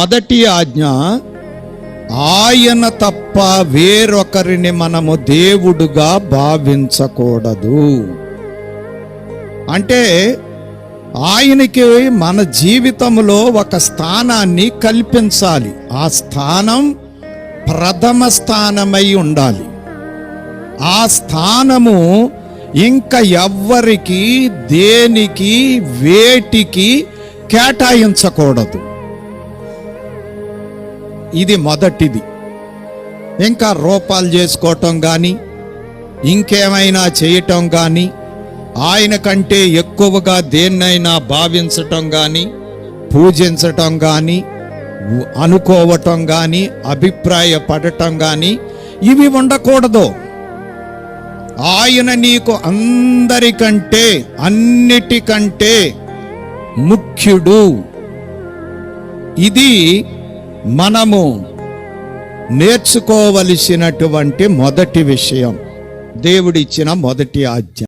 మొదటి ఆజ్ఞ ఆయన తప్ప వేరొకరిని మనము దేవుడుగా భావించకూడదు. అంటే ఆయనకి మన జీవితంలో ఒక స్థానాన్ని కల్పించాలి. ఆ స్థానం ప్రథమ స్థానమై ఉండాలి. ఆ స్థానము ఇంకా ఎవ్వరికి దేనికి వేటికి కేటాయించకూడదు. ఇది మొదటిది. ఇంకా రూపాలు చేసుకోవటం కానీ ఇంకేమైనా చేయటం కానీ ఆయన కంటే ఎక్కువగా దేన్నైనా భావించటం కానీ పూజించటం కానీ అనుకోవటం కానీ అభిప్రాయపడటం కానీ ఇవి ఉండకూడదు. ఆయన నీకు అందరికంటే అన్నిటికంటే ముఖ్యుడు. ఇది మనము నేర్చుకోవలసినటువంటి మొదటి విషయం దేవుడిచ్చిన మొదటి ఆజ్ఞ.